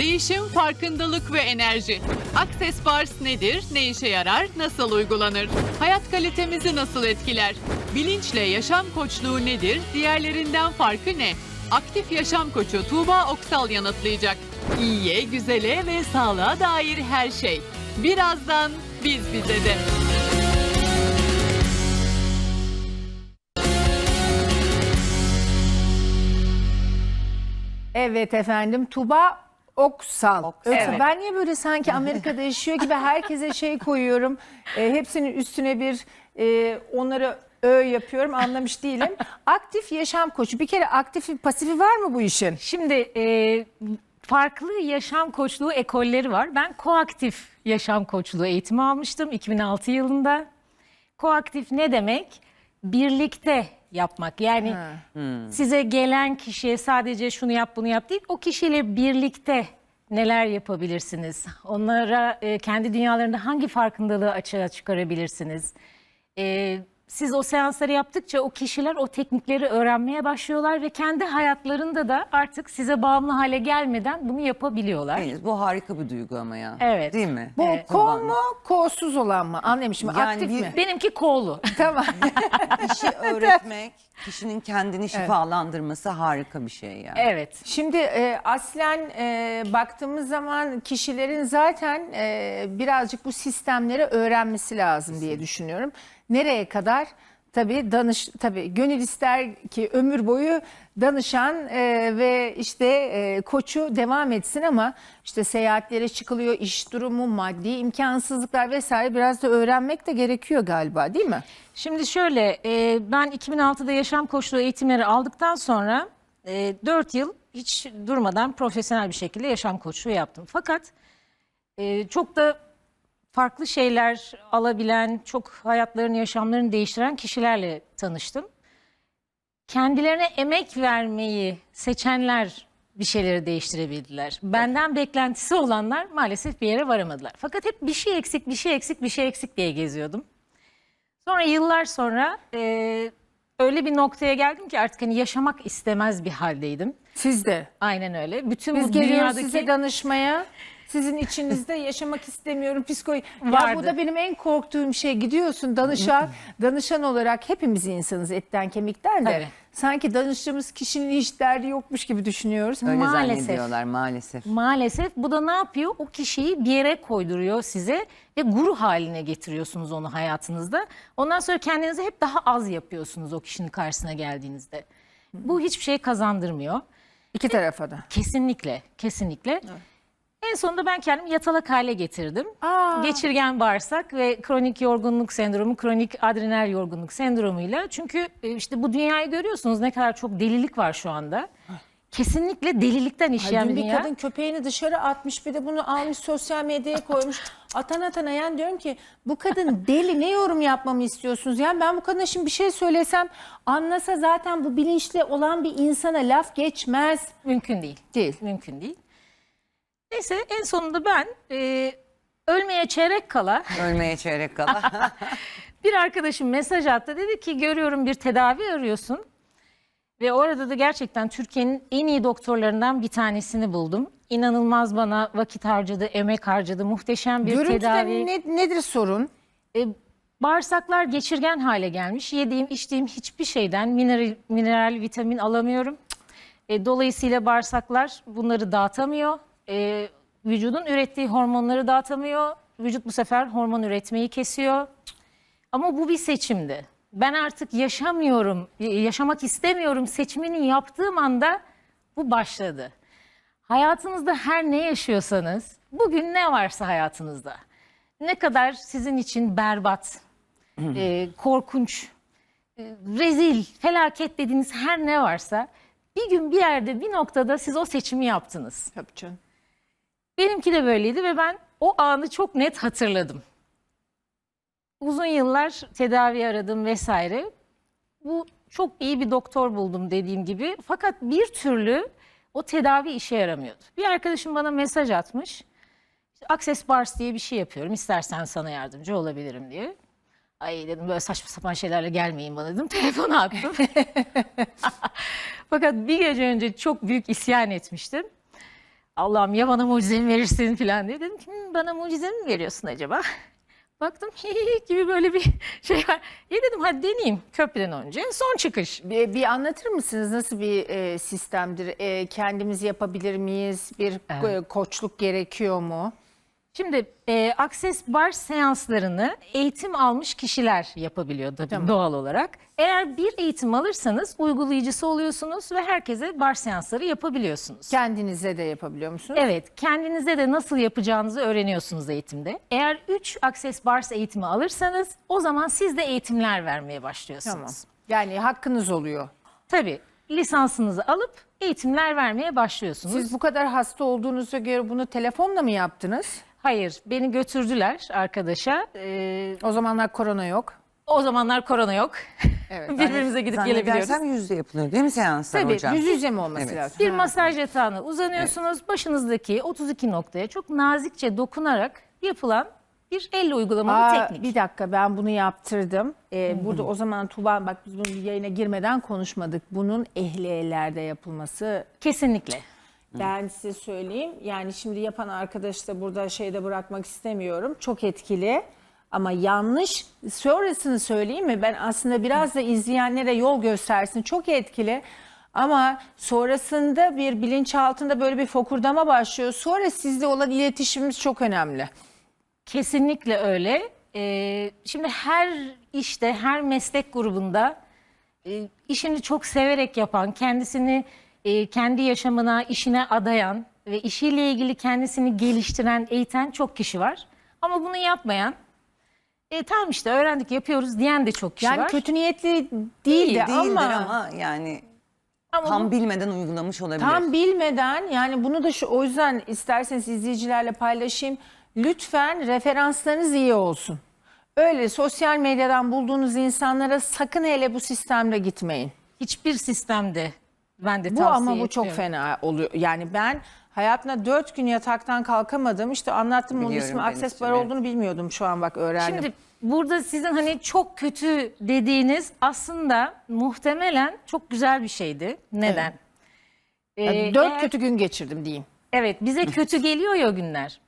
Değişim, farkındalık ve enerji. Access Bars nedir, ne işe yarar, nasıl uygulanır? Hayat kalitemizi nasıl etkiler? Bilinçle yaşam koçluğu nedir, diğerlerinden farkı ne? Aktif Yaşam Koçu Tuğba Oksal yanıtlayacak. İyiye, güzele ve sağlığa dair her şey. Birazdan biz bize de. Evet efendim Tuba Oksal. Oksal. Evet. Ben niye böyle sanki Amerika'da yaşıyor gibi herkese şey koyuyorum. E, hepsinin üstüne bir e, onları ö yapıyorum anlamış değilim. Aktif yaşam koçu. Bir kere aktifi pasifi var mı bu işin? Şimdi e, farklı yaşam koçluğu ekolleri var. Ben koaktif yaşam koçluğu eğitimi almıştım 2006 yılında. Koaktif ne demek? Birlikte yapmak. Yani size gelen kişiye sadece şunu yap bunu yap değil. O kişiyle birlikte neler yapabilirsiniz? Onlara e, kendi dünyalarında hangi farkındalığı açığa çıkarabilirsiniz? E, siz o seansları yaptıkça o kişiler o teknikleri öğrenmeye başlıyorlar ve kendi hayatlarında da artık size bağımlı hale gelmeden bunu yapabiliyorlar. Deniz bu harika bir duygu ama ya. Evet. Değil mi? Bu Evet. kol mu kolsuz olan mı? Anlamışım. Yani aktif bir- mi? Benimki kolu. Tamam. İşi öğretmek, kişinin kendini şifalandırması harika bir şey ya. evet. Şimdi e, aslen e, baktığımız zaman kişilerin zaten e, birazcık bu sistemleri öğrenmesi lazım diye düşünüyorum. Nereye kadar? Tabii danış tabii gönül ister ki ömür boyu danışan e, ve işte e, koçu devam etsin ama işte seyahatlere çıkılıyor, iş durumu, maddi imkansızlıklar vesaire biraz da öğrenmek de gerekiyor galiba değil mi? Şimdi şöyle e, ben 2006'da yaşam koçluğu eğitimleri aldıktan sonra e, 4 yıl hiç durmadan profesyonel bir şekilde yaşam koçluğu yaptım. Fakat e, çok da farklı şeyler alabilen, çok hayatlarını, yaşamlarını değiştiren kişilerle tanıştım. Kendilerine emek vermeyi seçenler bir şeyleri değiştirebildiler. Benden beklentisi olanlar maalesef bir yere varamadılar. Fakat hep bir şey eksik, bir şey eksik, bir şey eksik diye geziyordum. Sonra yıllar sonra e, öyle bir noktaya geldim ki artık hani yaşamak istemez bir haldeydim. Siz de. Aynen öyle. Bütün Biz bu geliyoruz dünyadaki size danışmaya. Sizin içinizde yaşamak istemiyorum psikoloji. Ya Vardı. bu da benim en korktuğum şey. Gidiyorsun danışan, danışan olarak hepimiz insanız etten kemikten de. Tabii. Sanki danıştığımız kişinin hiç derdi yokmuş gibi düşünüyoruz. Öyle Maalesef. zannediyorlar maalesef. Maalesef bu da ne yapıyor? O kişiyi bir yere koyduruyor size ve guru haline getiriyorsunuz onu hayatınızda. Ondan sonra kendinizi hep daha az yapıyorsunuz o kişinin karşısına geldiğinizde. Bu hiçbir şey kazandırmıyor. İki tarafa da. Kesinlikle, kesinlikle. En sonunda ben kendimi yatalak hale getirdim. Aa. Geçirgen bağırsak ve kronik yorgunluk sendromu, kronik adrenal yorgunluk sendromuyla. Çünkü e, işte bu dünyayı görüyorsunuz ne kadar çok delilik var şu anda. Kesinlikle delilikten işleyen bir bir dünya. kadın köpeğini dışarı atmış bir de bunu almış sosyal medyaya koymuş. Atan atana yani diyorum ki bu kadın deli ne yorum yapmamı istiyorsunuz? Yani ben bu kadına şimdi bir şey söylesem anlasa zaten bu bilinçli olan bir insana laf geçmez. Mümkün değil. Değil. Mümkün değil. Neyse en sonunda ben e, ölmeye çeyrek kala Ölmeye çeyrek kala. bir arkadaşım mesaj attı. Dedi ki görüyorum bir tedavi arıyorsun. Ve orada da gerçekten Türkiye'nin en iyi doktorlarından bir tanesini buldum. İnanılmaz bana vakit harcadı, emek harcadı. Muhteşem bir Görüntüde tedavi. ne, nedir sorun? E, bağırsaklar geçirgen hale gelmiş. Yediğim, içtiğim hiçbir şeyden mineral, mineral vitamin alamıyorum. E, dolayısıyla bağırsaklar bunları dağıtamıyor. E, vücudun ürettiği hormonları dağıtamıyor. Vücut bu sefer hormon üretmeyi kesiyor. Ama bu bir seçimdi. Ben artık yaşamıyorum, yaşamak istemiyorum seçimini yaptığım anda bu başladı. Hayatınızda her ne yaşıyorsanız, bugün ne varsa hayatınızda, ne kadar sizin için berbat, e, korkunç, e, rezil, felaket dediğiniz her ne varsa bir gün bir yerde bir noktada siz o seçimi yaptınız. Tabii canım. Benimki de böyleydi ve ben o anı çok net hatırladım. Uzun yıllar tedavi aradım vesaire. Bu çok iyi bir doktor buldum dediğim gibi. Fakat bir türlü o tedavi işe yaramıyordu. Bir arkadaşım bana mesaj atmış. İşte Access Bars diye bir şey yapıyorum. İstersen sana yardımcı olabilirim diye. Ay dedim böyle saçma sapan şeylerle gelmeyin bana dedim. Telefonu attım. Fakat bir gece önce çok büyük isyan etmiştim. Allah'ım ya bana mucize mi verirsin falan diye. Dedim ki "Hmm, bana mucize mi veriyorsun acaba? Baktım gibi böyle bir şey var. İyi dedim hadi deneyeyim köprüden önce. Son çıkış. Bir, bir anlatır mısınız nasıl bir e, sistemdir? E, kendimiz yapabilir miyiz? Bir e, koçluk gerekiyor mu? Şimdi e, Access Bar seanslarını eğitim almış kişiler yapabiliyor tabii doğal olarak. Eğer bir eğitim alırsanız uygulayıcısı oluyorsunuz ve herkese bar seansları yapabiliyorsunuz. Kendinize de yapabiliyor musunuz? Evet, kendinize de nasıl yapacağınızı öğreniyorsunuz eğitimde. Eğer 3 Access Bars eğitimi alırsanız o zaman siz de eğitimler vermeye başlıyorsunuz. Tamam. Yani hakkınız oluyor. Tabii lisansınızı alıp eğitimler vermeye başlıyorsunuz. Siz bu kadar hasta olduğunuza göre bunu telefonla mı yaptınız? Hayır, beni götürdüler arkadaşa. Ee, O zamanlar korona yok. o zamanlar korona yok. Evet. Birbirimize gidip gelebiliyoruz. Zannedersem yüzde yapılıyor değil mi seanslar Tabii hocam? yüz yüze mi olması Evet. lazım? Bir masaj yatağına uzanıyorsunuz. Başınızdaki 32 noktaya çok nazikçe dokunarak yapılan bir elle uygulamalı Aa, teknik. Bir dakika ben bunu yaptırdım. Ee, burada o zaman Tuba bak biz bunu yayına girmeden konuşmadık. Bunun ehli ellerde yapılması Kesinlikle. Ben size söyleyeyim. Yani şimdi yapan arkadaşı da burada şeyde bırakmak istemiyorum. Çok etkili. Ama yanlış sonrasını söyleyeyim mi? Ben aslında biraz da izleyenlere yol göstersin. Çok etkili. Ama sonrasında bir bilinçaltında böyle bir fokurdama başlıyor. Sonra sizle olan iletişimimiz çok önemli. Kesinlikle öyle. Ee, şimdi her işte, her meslek grubunda e, işini çok severek yapan, kendisini e, kendi yaşamına, işine adayan ve işiyle ilgili kendisini geliştiren, eğiten çok kişi var. Ama bunu yapmayan, e, tamam işte öğrendik yapıyoruz diyen de çok kişi Yani var. kötü niyetli değildi Değildir ama, ama, yani Ama tam bu- bilmeden uygulamış olabilir. tam bilmeden yani bunu da şu o yüzden isterseniz izleyicilerle paylaşayım. Lütfen referanslarınız iyi olsun. Öyle sosyal medyadan bulduğunuz insanlara sakın hele bu sistemle gitmeyin. hiçbir sistemde ben de Bu tavsiye ama bu çok etmiyorum. fena oluyor. Yani ben hayatımda dört gün yataktan kalkamadım. İşte anlattım onun Biliyorum ismi ben Access ismini. Bar olduğunu bilmiyordum şu an bak öğrendim. Şimdi burada sizin hani çok kötü dediğiniz aslında muhtemelen çok güzel bir şeydi. Neden? Yani Ee, dört eğer- kötü gün geçirdim diyeyim. Evet bize kötü geliyor ya o günler.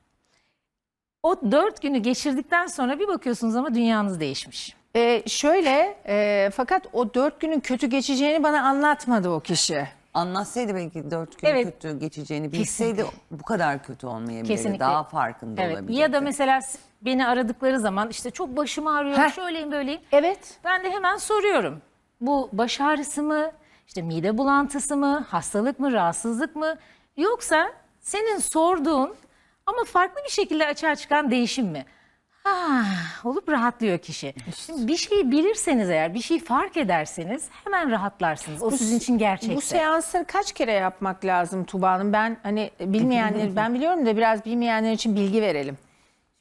O dört günü geçirdikten sonra bir bakıyorsunuz ama dünyanız değişmiş. Ee, şöyle e, fakat o dört günün kötü geçeceğini bana anlatmadı o kişi. Anlatsaydı belki dört gün Evet. kötü geçeceğini bilseydi bu kadar kötü olmayabilirdi. Kesinlikle. Daha farkında Evet. olabilirdi. Ya da mesela s- beni aradıkları zaman işte çok başım ağrıyor, Heh. şöyleyim böyleyim. Evet. Ben de hemen soruyorum. Bu baş ağrısı mı, işte mide bulantısı mı, hastalık mı, rahatsızlık mı? Yoksa senin sorduğun ama farklı bir şekilde açığa çıkan değişim mi? Ha, olup rahatlıyor kişi. Şimdi bir şeyi bilirseniz eğer, bir şey fark ederseniz hemen rahatlarsınız. O sizin için gerçekte. Bu seansları kaç kere yapmak lazım Tuba Hanım? Ben hani bilmeyenler ben biliyorum da biraz bilmeyenler için bilgi verelim.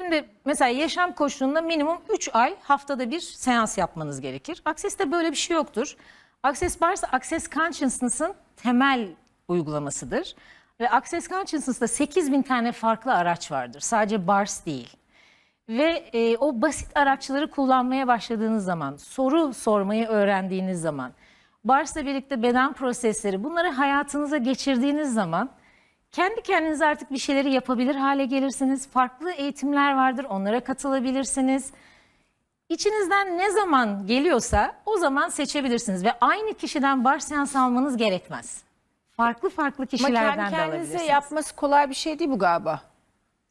Şimdi mesela yaşam koçluğunda minimum 3 ay haftada bir seans yapmanız gerekir. Access'te böyle bir şey yoktur. Access Bars, Access Consciousness'ın temel uygulamasıdır. Ve Access Consciousness'ta 8000 tane farklı araç vardır. Sadece Bars değil. Ve e, o basit araçları kullanmaya başladığınız zaman, soru sormayı öğrendiğiniz zaman, Bars'la birlikte beden prosesleri bunları hayatınıza geçirdiğiniz zaman kendi kendinize artık bir şeyleri yapabilir hale gelirsiniz. Farklı eğitimler vardır, onlara katılabilirsiniz. İçinizden ne zaman geliyorsa o zaman seçebilirsiniz ve aynı kişiden bar seans almanız gerekmez. Farklı farklı Ama kişilerden kendi de kendinize alabilirsiniz. yapması kolay bir şey değil bu galiba.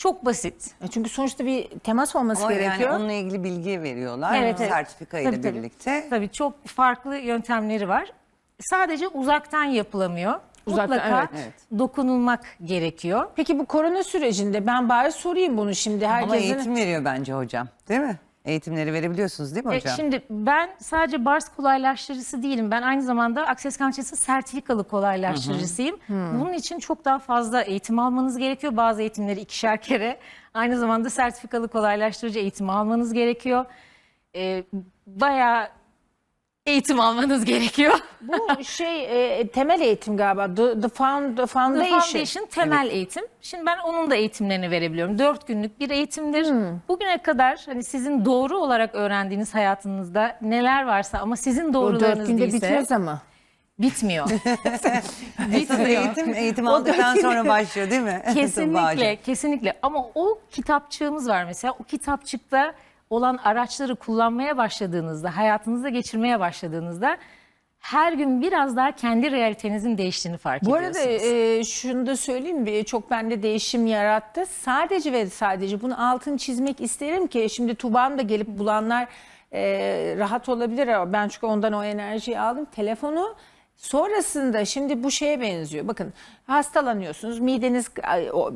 Çok basit. E Çünkü sonuçta bir temas olması Ama gerekiyor. yani onunla ilgili bilgi veriyorlar. Evet, evet. Sertifika ile Tabii, tabii. birlikte. Tabii çok farklı yöntemleri var. Sadece uzaktan yapılamıyor. Uzaktan, Mutlaka evet. Dokunulmak gerekiyor. Peki bu korona sürecinde ben bari sorayım bunu şimdi Ama herkesin. eğitim veriyor bence hocam. Değil mi? Eğitimleri verebiliyorsunuz değil mi E, hocam? Şimdi ben sadece bars kolaylaştırıcısı değilim. Ben aynı zamanda Access Conscious'ın sertifikalı kolaylaştırıcısıyım. Bunun için çok daha fazla eğitim almanız gerekiyor. Bazı eğitimleri ikişer kere. Aynı zamanda sertifikalı kolaylaştırıcı eğitim almanız gerekiyor. E, bayağı eğitim almanız gerekiyor. Bu şey e, temel eğitim galiba. The, the, found, the The foundation. Foundation temel eğitim. Şimdi ben onun da eğitimlerini verebiliyorum. Dört günlük bir eğitimdir. Bugüne kadar hani sizin doğru olarak öğrendiğiniz hayatınızda neler varsa ama sizin O dört günde doğrularınız değilse bitmez ama. Bitmiyor. Esas eğitim, eğitim aldıktan sonra başlıyor değil mi? kesinlikle, kesinlikle. Ama o kitapçığımız var mesela. O kitapçıkta olan araçları kullanmaya başladığınızda, hayatınızda geçirmeye başladığınızda her gün biraz daha kendi realitenizin değiştiğini fark Bu arada ediyorsunuz. e, şunu da söyleyeyim çok bende değişim yarattı. Sadece ve sadece bunu altını çizmek isterim ki şimdi Tuba'nın da gelip bulanlar e, rahat olabilir ama ben çünkü ondan o enerjiyi aldım. Telefonu sonrasında şimdi bu şeye benziyor. Bakın hastalanıyorsunuz mideniz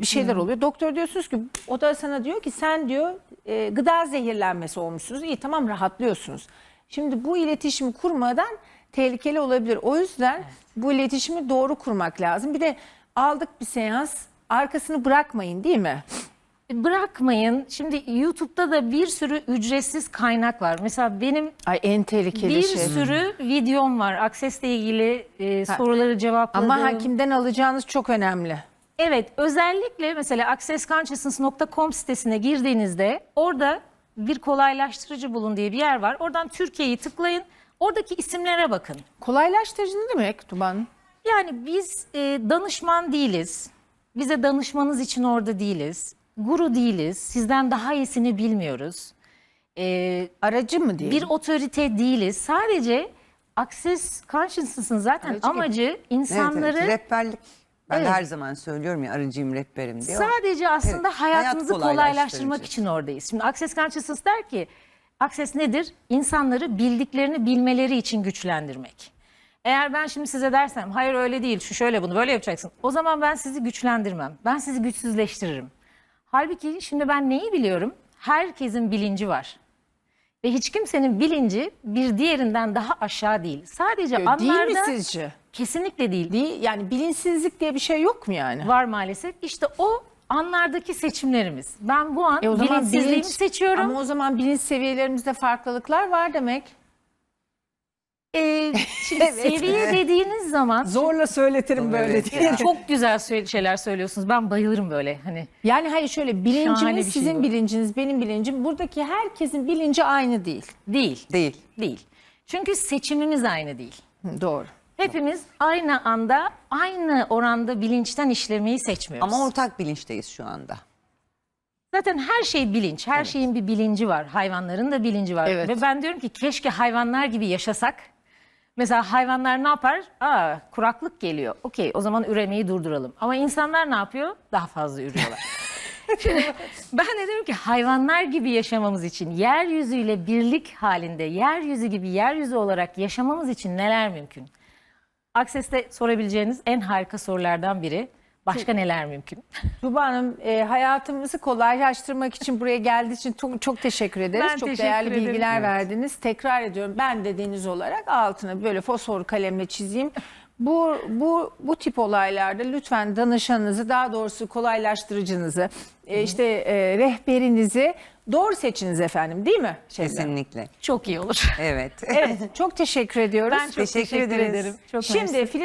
bir şeyler oluyor. Doktor diyorsunuz ki o da sana diyor ki sen diyor e, gıda zehirlenmesi olmuşsunuz. İyi tamam rahatlıyorsunuz. Şimdi bu iletişimi kurmadan tehlikeli olabilir. O yüzden bu iletişimi doğru kurmak lazım. Bir de aldık bir seans arkasını bırakmayın değil mi? Bırakmayın. Şimdi YouTube'da da bir sürü ücretsiz kaynak var. Mesela benim Ay en tehlikeli bir şey. sürü videom var. Aksesle ilgili e, soruları cevapladığım. Ama hakimden alacağınız çok önemli. Evet, özellikle mesela accessconsciousness.com sitesine girdiğinizde orada bir kolaylaştırıcı bulun diye bir yer var. Oradan Türkiye'yi tıklayın. Oradaki isimlere bakın. Kolaylaştırıcı ne demek Tuban? Yani biz e, danışman değiliz. Bize danışmanız için orada değiliz. Guru değiliz. Sizden daha iyisini bilmiyoruz. E, Aracı mı diye? bir otorite değiliz. Sadece Access Consciousness'ın zaten Aracı gibi. amacı Evet, insanları evet. Rehberlik. Ben Evet. her zaman söylüyorum ya aracıyım rehberim diye. Sadece aslında Evet, hayatınızı hayat kolaylaştırmak için oradayız. Şimdi Access Consciousness der ki Access nedir? İnsanları bildiklerini bilmeleri için güçlendirmek. Eğer ben şimdi size dersem hayır öyle değil şu şöyle bunu böyle yapacaksın. O zaman ben sizi güçlendirmem. Ben sizi güçsüzleştiririm. Halbuki şimdi ben neyi biliyorum? Herkesin bilinci var. Ve hiç kimsenin bilinci bir diğerinden daha aşağı değil. Sadece Değil mi anlarda sizce? Kesinlikle değil. Değil, yani bilinçsizlik diye bir şey yok mu yani? var maalesef. İşte o anlardaki seçimlerimiz. Ben bu an E o zaman bilinçsizliğimi bilinç seçiyorum. Ama o zaman bilinç seviyelerimizde farklılıklar var demek. Ee, şimdi seviye dediğiniz zaman Zorla söyletirim böyle diye. çok güzel söyle- şeyler söylüyorsunuz. Ben bayılırım böyle hani. Yani hayır şöyle Şahane bilincimiz şey sizin bu. bilinciniz benim bilincim. Buradaki herkesin bilinci aynı değil. Değil. Değil. Değil. Çünkü seçimimiz aynı değil. Hı, doğru. Hepimiz aynı anda aynı oranda bilinçten işlemeyi seçmiyoruz. Ama ortak bilinçteyiz şu anda. Zaten her şey bilinç. Her şeyin bir bilinci var. Hayvanların da bilinci var. Evet. Ve ben diyorum ki keşke hayvanlar gibi yaşasak. Mesela hayvanlar ne yapar? Aa kuraklık geliyor. Okey o zaman üremeyi durduralım. Ama insanlar ne yapıyor? Daha fazla ürüyorlar. Şimdi ben de diyorum ki hayvanlar gibi yaşamamız için, yeryüzüyle birlik halinde, yeryüzü gibi yeryüzü olarak yaşamamız için neler mümkün? Akses'te sorabileceğiniz en harika sorulardan biri. Başka neler mümkün? Tuba Hanım e, hayatımızı kolaylaştırmak için buraya geldiği için çok, çok teşekkür ederiz. Ben çok teşekkür değerli ederim. bilgiler verdiniz. Tekrar ediyorum ben de Deniz olarak altına böyle fosfor kalemle çizeyim. Bu, bu, bu tip olaylarda lütfen danışanınızı daha doğrusu kolaylaştırıcınızı e, işte e, rehberinizi doğru seçiniz efendim değil mi? Şebnem? Kesinlikle. Çok iyi olur. Evet. Evet çok teşekkür ediyoruz. Ben çok teşekkür, Teşekkür ederiz. ederim. Çok Şimdi mersi. Filiz